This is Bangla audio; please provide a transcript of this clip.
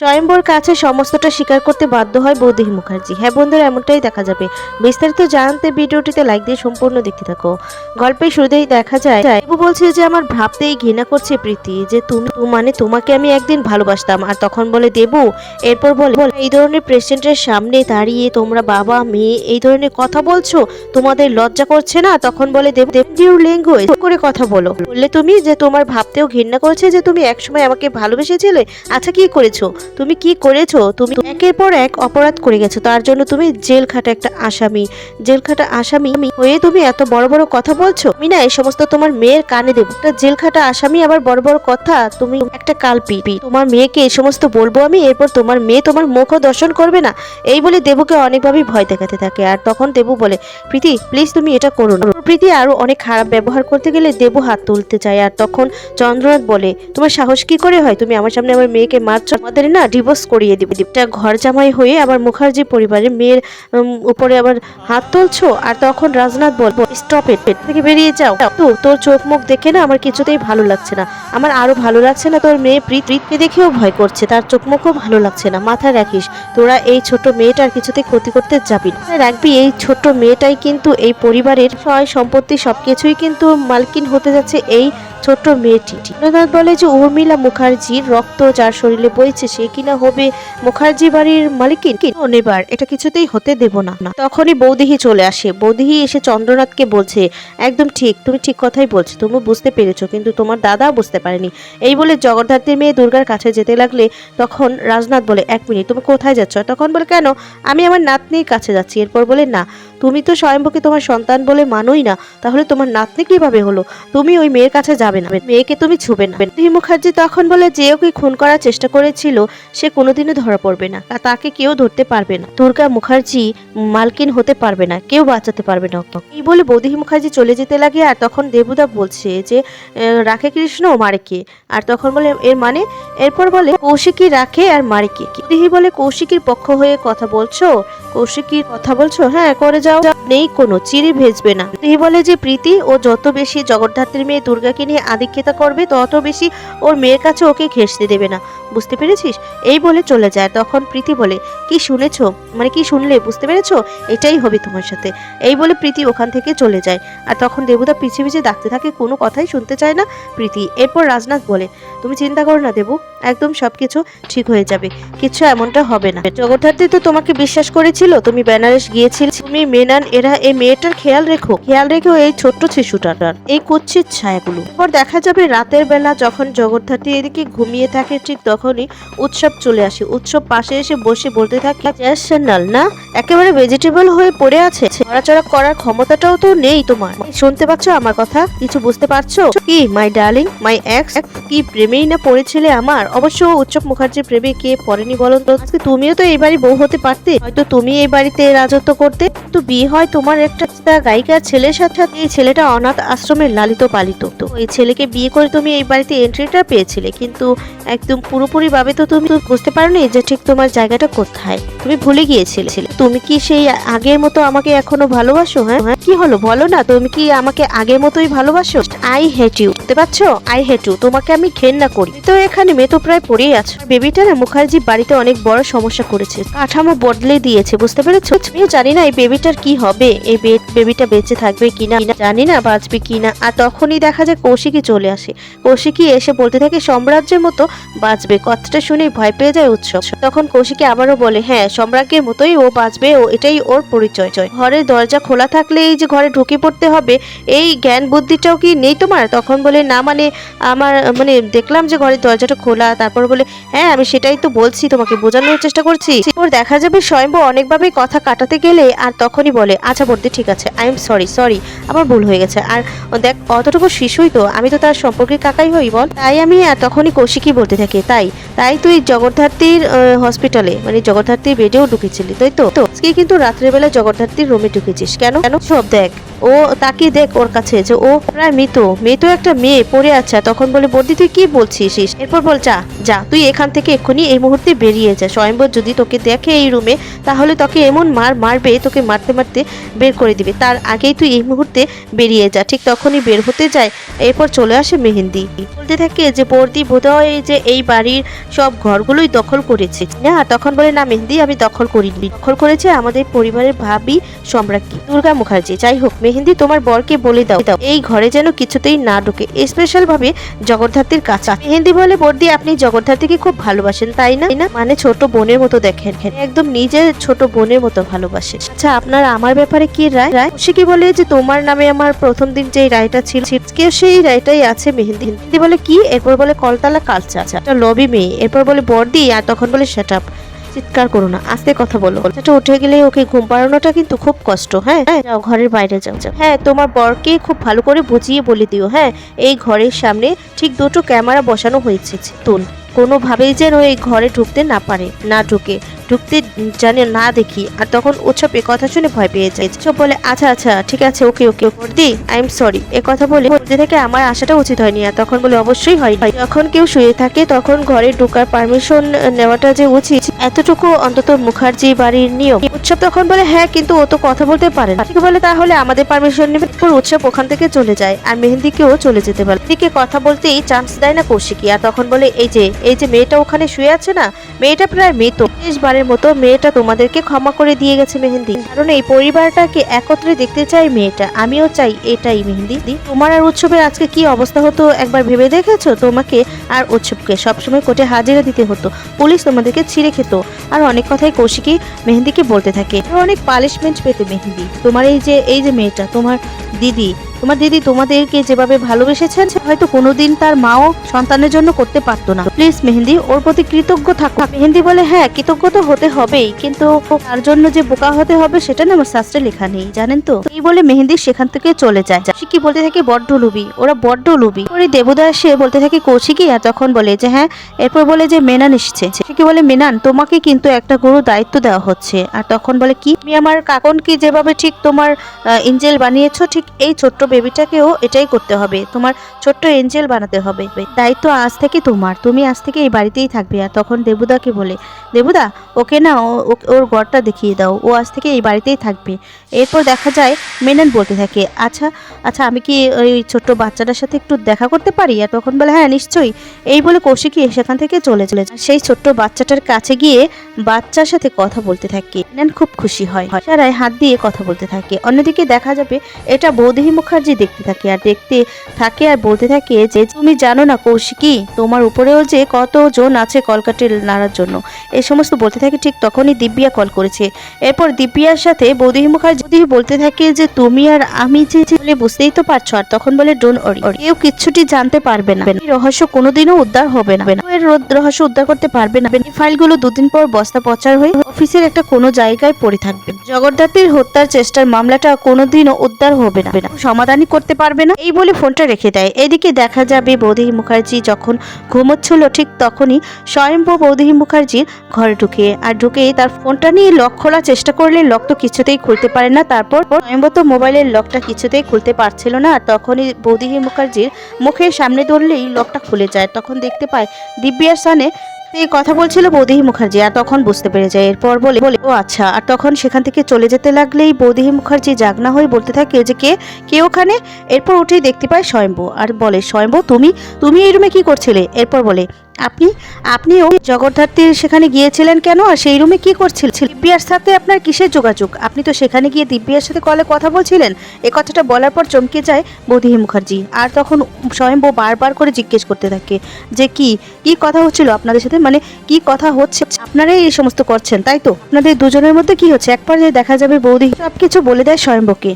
স্বয়ম্বর কাছে সমস্তটা স্বীকার করতে বাধ্য হয় বৌদিহি মুখার্জি। হ্যাঁ বন্ধুরা, এমনটাই দেখা যাবে। বিস্তারিত জানতে ভিডিওটিতে লাইক দিয়ে সম্পূর্ণ দেখতে থাকো। গল্পের শুরুতেই দেখা যায় দেবু বলছে যে, আমার ভাবতেই ঘৃণা করছে প্রীতি, যে তুমি মানে তোমাকে আমি একদিন ভালোবাসতাম। আর তখন বলে, দেবু, এরপর বলে এই ধরনের প্রেসিডেন্টের সামনে দাঁড়িয়ে তোমরা বাবা, মেয়ে, এই ধরনের কথা বলছো? তোমাদের লজ্জা করছে না? তখন বলে, দেব ইউর ল্যাঙ্গুয়েজ করে কথা বলো। বললে তুমি যে, তোমার ভাবতেও ঘৃণা করছে যে, তুমি একসময় আমাকে ভালোবেসেছিলে? আচ্ছা কি করেছ? তুমি কি করেছ? তুমি একের পর এক অপরাধ করে গেছো। তার জন্য তুমি জেল খাটা একটা আসামি। জেল খাটা আসামি হয়ে তুমি এত বড় বড় কথা বলছো? আমি না এই সমস্ত তোমার মেয়ের কানে দেবো। একটা জেল খাটা আসামি আবার বড় বড় কথা, তুমি একটা কালপি। তোমার মেয়েকে এই সমস্ত বলব আমি, এরপর তোমার মেয়ে তোমার মুখও দর্শন করবে না। এই বলে দেবুকে অনেকভাবেই ভয় দেখাতে থাকে। আর তখন দেবু বলে, প্রীতি প্লিজ তুমি এটা করো না। প্রীতি আরও অনেক খারাপ ব্যবহার করতে গেলে দেবু হাত তুলতে চায়। আর তখন চন্দ্রনাথ বলে, তোমার সাহস কি করে হয়? তুমি আমার সামনে আমার মেয়েকে মারছো? আমাদের না ডিভোর্স করিয়ে দিবে। একটা ঘর জামাই হয়ে আবার মুখার্জি পরিবারের মেয়ের উপরে আবার হাত তুলছো, আর তখন রাজনাথ বলব স্টপ ইট থেকে বেরিয়ে যাও। তো তোর চোখ মুখ দেখে না আমার কিছুতেই ভালো লাগছে না। আমার আরও ভালো লাগছে না তোর মেয়ে প্রীত, প্রীতকে দেখেও ভয় করছে। তার চোখ মুখও ভালো লাগছে না মাথায় রাখিস। তোরা এই ছোট মেয়েটার কিছুতে ক্ষতি করতে যাবি না। রাখবি, এই ছোট মেয়েটাই কিন্তু এই পরিবারের সয় সম্পত্তি, সবকিছুই কিন্তু মালকিন হতে যাচ্ছে এই ছোট্ট মেয়েটি। বলে যে, উর্মিলা মুখার্জির রক্ত যার শরীরে বইছে, সে কিনা হবে মুখার্জি বাড়ির মালিকিন কি? নেবার এটা কিছুতেই হতে দেব না। তখনই বৌদিহি চলে আসে। বৌদিহি এসে চন্দ্রনাথকে বলছে, একদম ঠিক, তুমি ঠিক কথাই বলছো, তুমি বুঝতে পেরেছ, কিন্তু তোমার দাদা বুঝতে পারেনি। এই বলে জগদ্ধাত্রীর মেয়ে দুর্গার কাছে যেতে লাগলে তখন রাজনাথ বলে, এক মিনিট, তুমি কোথায় যাচ্ছ? তখন বলে, কেন? আমি আমার নাতনির কাছে যাচ্ছি। এরপর বলে, না, তুমি তো স্বয়ম্ভকে তোমার সন্তান বলে মানোই না, তাহলে তোমার নাতনি কীভাবে হলো? তুমি ওই মেয়ের কাছে যাবে না। মেয়েকে তুমি ছুবে না। মুখার্জি তখন বলে, যে ওকে খুন করার চেষ্টা করেছিল সে কোনোদিনও ধরা পড়বে না আর তাকে কেউ ধরতে পারবে না। দুর্গা মুখার্জি মালকিন হতে পারবে না, কেউ বাঁচাতে পারবে না। এই বলে বৌদিহি মুখার্জি চলে যেতে লাগে আর তখন দেবুদা বলছে যে রাখে কৃষ্ণ ও মারে কে? আর তখন বলে, এর মানে? এরপর বলে, কৌশিকী রাখে আর মারে কে দিহি বলে, কৌশিকীর পক্ষ হয়ে কথা বলছো? কৌশিকীর কথা বলছো? হ্যাঁ করে যাও। নেই, কোনো চিড়ি ভেজবে না। দিহি বলে যে, প্রীতি, ও যত বেশি জগদ্ধাত্রীর মেয়ে দুর্গাকে নিয়ে আধিক্যতা করবে, তত বেশি ওর মেয়ের কাছে ওকে ঘেঁষতে দেবে না। বুঝতে পেরেছিস? এই বলে চলে যায়। তখন প্রীতি বলে, কি শুনেছো? মানে কি শুনলে? বুঝতে পেরেছ? এটাই হবে তোমার সাথে। এই বলে প্রীতি ওখান থেকে চলে যায়। আর তখন দেবতা পিছে পিছে ডাকতে থাকে, কোনো কথাই শুনতে চায় না প্রীতি। এরপর রাজনাথ বলে, তুমি চিন্তা করো না দেবু, একদম সবকিছু ঠিক হয়ে যাবে। কিছু এমনটা হবে না। জগদ্ধাত্রী তো তোমাকে বিশ্বাস করেছিল, তুমি বেনারস গিয়েছিলে। তুমি মেনান এরা এই মেয়েটার খেয়াল রেখো খেয়াল রেখো এই ছোট্ট শিশুটার এই কুচ্ছিত ছায়াগুলো। এরপর দেখা যাবে রাতের বেলা যখন জগদ্ধাত্রী এদিকে ঘুমিয়ে থাকে, ঠিক তখনই উৎসব চলে আসে। উৎসব পাশে এসে বসে বলতে থাকে ন্যাশনাল না? একেবারে ভেজিটেবল হয়ে পড়ে আছে। নড়াচড়া করার ক্ষমতাটাও তো নেই তোমার। শুনতে পাচ্ছ আমার কথা? কিছু বুঝতে পারছ? কি মাই ডার্লিং মাই এক্স কি প্রেমেই না পড়েছিলে আমার? অবশ্য উৎসব মুখার্জির প্রেমে কে পড়েনি বলুন তো? তুমিও তো এই বাড়ি বউ হতে পারতে। হয়তো তুমি এই বাড়িতে রাজত্ব করতে তো বিয়ে হয় তোমার একটা গায়িকার ছেলের সাথে এই ছেলেটা অনাথ আশ্রমের লালিত পালিত। তো এই ছেলেকে বিয়ে করে তুমি এই বাড়িতে এন্ট্রিটা পেয়েছিলে, কিন্তু একদম পুরোপুরি ভাবে তো তুমি বুঝতে পারোনি যে ঠিক তোমার জায়গাটা কোথায়। তুমি ভুলে গিয়েছিলে। তুমি কি সেই আগের মতো আমাকে এখনও ভালোবাসো? হ্যাঁ হ্যাঁ? কি হলো? বলো না। তুমি কি আমাকে আগের মতোই ভালোবাসো? আই হেট ইউ বুঝতে পারছ? আই হেট ইউ তোমাকে আমি ঘেন্না করি। তো এখানে মেয়ে তো প্রায় পড়েই আছে। বেবিটা না মুখার্জি বাড়িতে অনেক বড় সমস্যা করেছে। কাঠামো বদলে দিয়েছে। বুঝতে পেরেছ? আমিও জানি না এই বেবিটার কি হবে। এই বেবিটা বেঁচে থাকবে কিনা জানি না, বাঁচবে কিনা। আর তখনই দেখা যায় কৌশিকী চলে আসে। কৌশিকী এসে বলতে থাকে, সম্রাজ্যের মতো বাঁচবে। কথাটা শুনে ভয় পেয়ে যায় উৎসব। তখন কৌশিকী আবারও বলে হ্যাঁ সম্রাজ্ঞের মতোই ও বাঁচবে ও এটাই ওর পরিচয় চয়। ঘরের দরজা খোলা থাকলে এই যে ঘরে ঢুকে পড়তে হবে, এই জ্ঞান বুদ্ধিটাও কি নেই তোমার? তখন বলে, না মানে আমার মানে দেখলাম যে ঘরের দরজাটা খোলা। তারপর বলে হ্যাঁ আমি সেটাই তো বলছি, তোমাকে বোঝানোর চেষ্টা করছি। ওর দেখা যাবে স্বয়ম্ভ অনেকভাবেই কথা কাটাতে গেলে আর তখনই বলে আচ্ছা বর্দি, ঠিক আছে। আই এম সরি সরি আমার ভুল হয়ে গেছে। আর দেখ, অতটুকু শিশুই তো, আমি তো তার সম্পর্কে কাকাই হই, বল। তাই আমি তখনই কৌশিকই বলতে থাকি, তাই। তাই তুই জগদ্ধাত্রীর হসপিটালে মানে জগদ্ধাত্রীর বেডেও ঢুকেছিলি, তাই তো? তো কিন্তু রাত্রেবেলা জগদ্ধাত্রীর রুমে ঢুকেছিস। কেন? কেন? সব দেখ। ও তাকিয়ে দেখ ওর কাছে যে ও প্রায় মৃত। মৃত একটা মেয়ে পড়ে আছে। তখন বলে বর্দি তুই কি বলছিস? এরপর বল, যা যা, তুই এখান থেকে এক্ষুনি এই মুহূর্তে বেরিয়ে যা। স্বয়ম্বর যদি তোকে দেখে এই রুমে তাহলে তোকে এমন মার মারবে, তোকে মারতে মারতে বের করে দিবে। তার আগেই তুই এই মুহূর্তে বেরিয়ে যা। ঠিক তখনই বের হতে যায়। এরপর চলে আসে মেহেন্দি। বলতে থাকে যে বর্দি বোধহয় যে এই বাড়ির সব ঘরগুলোই দখল করেছে। না, তখন বলে, না মেহেন্দি, আমি দখল করিনি। দখল করেছে আমাদের পরিবারের ভাবি সম্রাজ্ঞী, দুর্গা মুখার্জি। যাই হোক, মেহেন্দি তোমার বরকে বলে দাও। দাও এই ঘরে যেন কিছুতেই না ঢোকে স্পেশাল ভাবে জগদ্ধাত্রীর কাছে। মেহেন্দি বলে বর্দি, আপনি জগদ্ধাত্রীকে খুব ভালোবাসেন, তাই না? না মানে ছোট বোনের মতো দেখেন। একদম নিজের ছোট বোনের মতো ভালোবাসেন আচ্ছা আপনার আমার ব্যাপারে কি রায়? রায় সে কি বলে যে, তোমার নামে আমার প্রথম দিন যে রায়টা ছিল কেউ সেই রায়টাই আছে মেহেন্দি। মেহেন্দি বলে কি? এরপর বলে, কলতলা কালচা একটা লবি মেয়ে। এরপর বলে, বর্দি। আর তখন বলে সেট আপ চিৎকার করো না আস্তে কথা বলো। বাচ্চাটা উঠে গেলে ওকে ঘুম পাড়ানোটা কিন্তু খুব কষ্ট হ্যাঁ? হ্যাঁ, যাও ঘরের বাইরে যাও হ্যাঁ তোমার বরকে খুব ভালো করে বুঝিয়ে বলে দিও হ্যাঁ? এই ঘরের সামনে ঠিক দুটো ক্যামেরা বসানো হয়েছে তুল কোনোভাবেই যেন এই ঘরে ঢুকতে না পারে না ঢুকে। ঢুকতে জানে না দেখি। আর তখন উৎসব এ কথা শুনে ভয় পেয়ে যায়। উৎসব বলে আচ্ছা আচ্ছা ঠিক আছে, ওকে ওকে বর্দি আই এম সরি এ কথা বলে বলতে থেকে আমার আসাটা উচিত হয়নি। আর তখন বলে, অবশ্যই হয় যখন কেউ শুয়ে থাকে, তখন ঘরে ঢোকার পারমিশন নেওয়াটা যে উচিত, এতটুকু অন্তত মুখার্জি বাড়ির নিয়ম। উৎসব তখন বলে হ্যাঁ কিন্তু ও তো কথা বলতে পারে না। বলে, তাহলে আমাদের পারমিশন নেবে উৎসব ওখান থেকে চলে যায় আর মেহেন্দিকেও চলে যেতে পারে। দিকে কথা বলতেই চান্স দেয় না কৌশিকী। আর তখন বলে, এই যে এই যে মেয়েটা ওখানে শুয়ে আছে না, মেয়েটা প্রায় মৃত। শেষবারের মতো মেয়েটা তোমাদেরকে ক্ষমা করে দিয়ে গেছে মেহেন্দি। কারণ এই পরিবারটাকে একত্রে দেখতে চাই মেয়েটা। আমিও চাই এটাই মেহেন্দি। তোমার আর উৎসবের আজকে কি অবস্থা হতো একবার ভেবে দেখেছ? তোমাকে আর উৎসবকে সবসময় কোর্টে হাজিরা দিতে হতো। পুলিশ তোমাদেরকে ছিঁড়ে খেত। আর অনেক কথাই কৌশিকী মেহেন্দিকে বলতে থাকে। অনেক পালিশমেন্ট পেতে মেহেন্দি। তোমার এই যে এই যে মেয়েটা, তোমার দিদি তোমার দিদি তোমাদেরকে যেভাবে ভালোবেসেছেন হয়তো কোনোদিন তার মাও সন্তানের জন্য করতে পারতো না। প্লিজ মেহেন্দি, ওর প্রতি কৃতজ্ঞ থাকো। মেহেন্দি বলে হ্যাঁ কৃতজ্ঞ তো হতে হবেই, কিন্তু তার জন্য যে বোকা হতে হবে, সেটা না আমার শাস্ত্রে লেখা নেই, জানেন তো? এই বলে মেহেন্দি সেখান থেকে চলে যায়। সে কি বলতে থাকে বড্ড লুবি ওরা বড্ড লুবি পরে দেবদা সে বলতে থাকে কৌশিকী আর তখন বলে যে হ্যাঁ। এরপর বলে যে মেনান এসছে সে বলে, মেনান, তোমাকে কিন্তু একটা গুরু দায়িত্ব দেওয়া হচ্ছে। আর তখন বলে, কি? তুমি আমার কাকন কি যেভাবে ঠিক তোমার এঞ্জেল বানিয়েছো, ঠিক এই ছোট্ট বেবিটাকেও এটাই করতে হবে। তোমার ছোট্ট এঞ্জেল বানাতে হবে। দায়িত্ব আজ থেকে তোমার। তুমি আজ থেকে এই বাড়িতেই থাকবে। আর তখন দেবুদাকে বলে, দেবুদা, ওকে না ওর ঘরটা দেখিয়ে দাও। ও আজ থেকে এই বাড়িতেই থাকবে। এরপর দেখা যায়, মেনান বলতে থাকে আচ্ছা আচ্ছা আমি কি ওই ছোট্ট বাচ্চাটার সাথে একটু দেখা করতে পারি? আর তখন বলে হ্যাঁ নিশ্চয়ই। এই বলে কৌশিকী সেখান থেকে চলে চলে যায়। সেই ছোট্ট বাচ্চাটার কাছে গিয়ে বাচ্চার সাথে কথা বলতে থাকে। মেনন খুব খুশি হয়। সারায় হাত দিয়ে কথা বলতে থাকে। অন্যদিকে দেখা যাবে, এটা বৌদেহী মুখার্জি দেখতে থাকে। আর দেখতে থাকে আর বলতে থাকে যে, তুমি জানো না কৌশিকী, তোমার উপরেও যে কত জন আছে কলকাটে নাড়ার জন্য? এই সমস্ত বলতে থাকে। ঠিক তখনই দিব্যা কল করেছে। এরপর দিব্যার সাথে বৌদেহী মুখার্জি বলতে থাকে যে, তুমি আর আমি যে বলে বুঝতেই তো পারছ, আর তখন বলে ডোন অরি কেউ কিচ্ছুটি জানতে পারবে না। এই রহস্য কোনোদিনও উদ্ধার হবে না। এর রোদ- রহস্য উদ্ধার করতে পারবে না। এই ফাইলগুলো দুদিন পর বস্তা পচার হয়ে অফিসের একটা কোনো জায়গায় পড়ে থাকবে। জগদ্ধাত্রীর হত্যার চেষ্টার মামলাটা কোনোদিনও উদ্ধার হবে না। সমাধানই করতে পারবে না। এই বলে ফোনটা রেখে দেয়। এদিকে দেখা যাবে বৌদেহী মুখার্জি যখন ঘুমোচ্ছিল, ঠিক তখনই স্বয়ম্ভু বৌদেহী মুখার্জির ঘরে ঢুকে, আর ঢুকে তার ফোনটা নিয়ে লক খোলার চেষ্টা করলে লক তো কিছুতেই খুলতে পারে না। তারপর স্বয়ম্ভু তো মোবাইলের লকটা কিছুতেই খুলতে পারছিল না। তখনই বৌদেহী মুখার্জির মুখের সামনে ধরলেই লকটা খুলে যায়। তখন দেখতে পায় দিব্যার স্থানে এই কথা বলছিল বৌদিহি মুখার্জি আর তখন বুঝতে পেরে যায়। এরপর বলে বলে, ও আচ্ছা আর তখন সেখান থেকে চলে যেতে লাগলেই বৌদিহি মুখার্জি জাগনা হয়ে বলতে থাকে যে, কে কে ওখানে? এরপর উঠেই দেখতে পায় স্বয়ম্ভু। আর বলে, স্বয়ম্ভু, তুমি তুমি এই রুমে কি করছিলে? এরপর বলে আপনি, আপনিও জগদ্ধাত্রীর সেখানে গিয়েছিলেন কেন? আর সেই রুমে কি করছিলেন দিব্যার সাথে আপনার কিসের যোগাযোগ? আপনি তো সেখানে গিয়ে দিব্যার সাথে কলে কথা বলছিলেন। এ কথাটা বলার পর চমকে যায় বৌদিহি মুখার্জি। আর তখন স্বয়ম্ভু বারবার করে জিজ্ঞেস করতে থাকে যে কি কি কথা হচ্ছিল আপনাদের সাথে? মানে কি কথা হচ্ছে? আপনারাই এই সমস্ত করছেন, তাই তো? আপনাদের দুজনের মধ্যে কি হচ্ছে? এক পর্যায়ে দেখা যাবে বৌদি সব কিছু বলে দেয় স্বয়ম্ভকে।